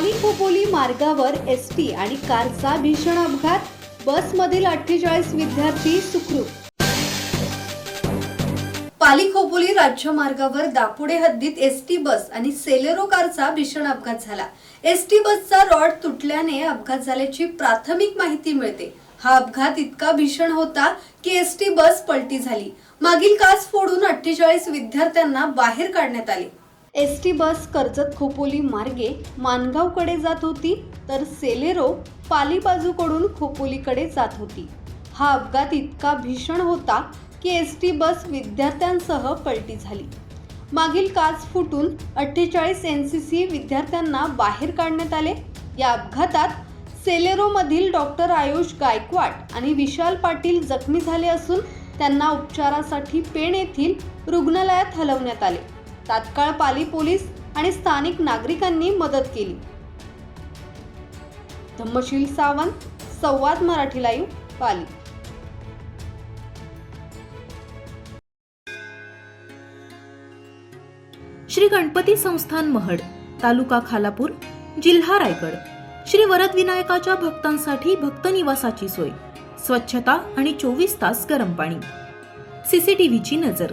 पाली खोपोली मार्गावर S T आणि कारचा भीषण अपघात बसमधील अठ्ठेचाळीस विद्यार्थी सुखरूप. पाली खोपोली राज्य मार्गावर दापुडे हद्दीत एस टी बस आणि सेलेरो कारचा भीषण अपघात झाला. एस टी बसचा रॉड तुटल्याने अपघात झाल्याची प्राथमिक माहिती मिळते. हा अपघात इतका भीषण होता की एस टी बस पलटी झाली. मागील काच फोडून अठ्ठेचाळीस विद्यार्थ्यांना बाहेर काढण्यात आले. S T bus Karjat Khopoli मार्गे मानगावकडे जात होती तर सेलेरो पाली बाजूकडून खोपोलीकडे जात होती. हा अपघात इतका भीषण होता की एस टी बस विद्यार्थ्यांसह पलटी झाली. मागील काच फुटून अठ्ठेचाळीस एन सी सी विद्यार्थ्यांना बाहेर काढण्यात आले. या अपघातात सेलेरोमधील डॉक्टर आयुष गायकवाड आणि विशाल पाटील जखमी झाले असून त्यांना उपचारासाठी पेण येथील रुग्णालयात हलवण्यात आले. तात्काळ पाली पोलीस आणि स्थानिक नागरिकांनी मदत केली. धम्मशील सावंत संवाद मराठी लाईव्ह पाली. श्री गणपती संस्थान महड तालुका खालापूर जिल्हा रायगड. श्री वरद विनायकाच्या भक्तांसाठी भक्त निवासाची सोय स्वच्छता आणि चोवीस तास गरम पाणी. सीसीटीव्हीची नजर.